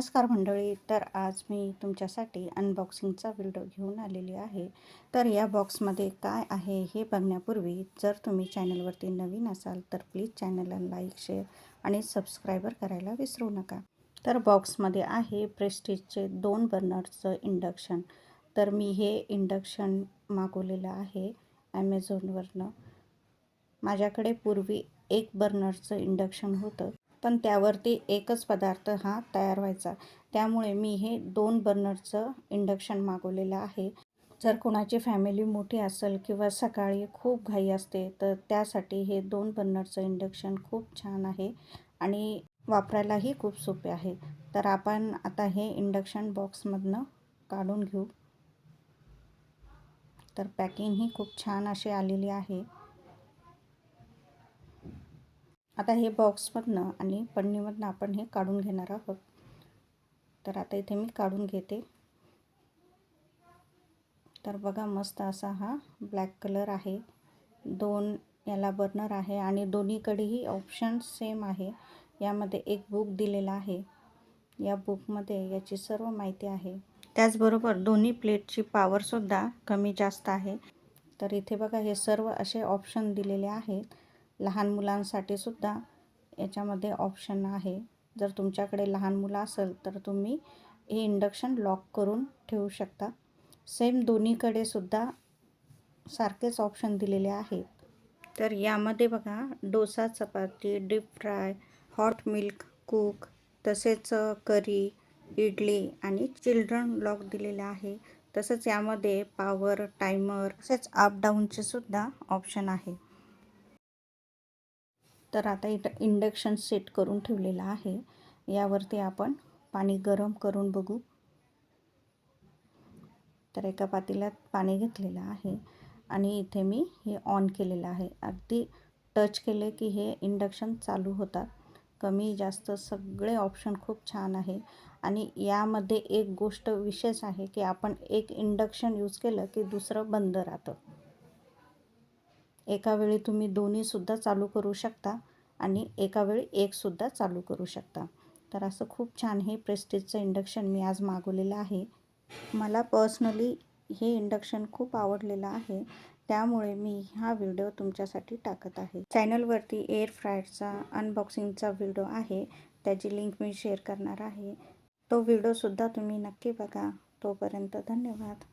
नमस्कार मंडळी तर आज मी तुमच्यासाठी अनबॉक्सिंगचा व्हिडिओ घेऊन आलेली आहे. तर या बॉक्समध्ये काय आहे हे बघण्यापूर्वी जर तुम्ही चॅनलवरती नवीन असाल तर प्लीज चॅनलला लाईक शेअर आणि सबस्क्रायबर करायला विसरू नका. तर बॉक्समध्ये आहे प्रेस्टिजचे दोन बर्नरचं इंडक्शन तर मी हे इंडक्शन मागवलेलं आहे ॲमेझॉनवरनं माझ्याकडे पूर्वी एक बर्नरचं इंडक्शन होतं. पण त्यावरती एकच पदार्थ हा तयार व्हायचा. त्यामुळे मी हे दोन बर्नरचं इंडक्शन मागवलेलं आहे. जर कोणाची फॅमिली मोठी असेल किंवा सकाळी खूप घाई असते तर त्यासाठी हे दोन बर्नरचं इंडक्शन खूप छान आहे आणि वापरायलाही खूप सोपे आहे. तर आपण आता हे इंडक्शन बॉक्समधनं काढून घेऊ. तर पॅकिंग ही खूप छान अशी आलेली आहे. आता हे बॉक्समधनं आणि पन्नीमधनं आपण हे काढून घेणार आहोत. तर आता इथे मी काढून घेते. तर बघा मस्त असा हा ब्लॅक कलर आहे. दोन याला बर्नर आहे आणि दोन्हीकडेही ऑप्शन सेम आहे. यामध्ये एक बुक दिलेला आहे. या बुकमध्ये याची सर्व माहिती आहे. त्याचबरोबर दोन्ही प्लेटची पॉवरसुद्धा कमी जास्त आहे. तर इथे बघा हे सर्व असे ऑप्शन दिलेले आहेत. लहान मुलांसाठी सुद्धा याच्यामध्ये ऑप्शन आहे. जर तुमच्याकडे लहान मुलं असेल तर तुम्ही हे इंडक्शन लॉक करून ठेवू शकता. सेम दोन्हीकडे सुद्धा सारखेच ऑप्शन दिलेले आहेत. तर यामध्ये बघा dosa chapati deep fry hot milk cook तसेच करी इडली आणि चिल्ड्रन लॉक दिलेले आहे. तसंच यामध्ये पॉवर टायमर तसेच अप डाऊनचे सुद्धा ऑप्शन आहे. तर आता इथं इंडक्शन सेट करून ठेवलेलं आहे. यावरती आपण पाणी गरम करून बघू. तर एका पातेल्यात पाणी घेतलेलं आहे. आणि इथे मी हे ऑन केलेलं आहे. अगदी टच केले की हे इंडक्शन चालू होतात. कमी जास्त सगळे ऑप्शन खूप छान आहे. आणि यामध्ये एक गोष्ट विशेष आहे की आपण एक इंडक्शन यूज केलं की दुसरं बंद राहतं. एका वेळी तुम्ही दोन्हीसुद्धा चालू करू शकता आणि एका वेळी एकसुद्धा चालू करू शकता. तर असं खूप छान हे प्रेस्टिजचं इंडक्शन मी आज मागवलेलं आहे. मला पर्सनली हे इंडक्शन खूप आवडलेलं आहे. त्यामुळे मी हा व्हिडिओ तुमच्यासाठी टाकत आहे. चॅनलवरती एअर फ्रायरचा अनबॉक्सिंगचा व्हिडिओ आहे. त्याची लिंक मी शेअर करणार आहे. तो व्हिडिओसुद्धा तुम्ही नक्की बघा. तोपर्यंत धन्यवाद.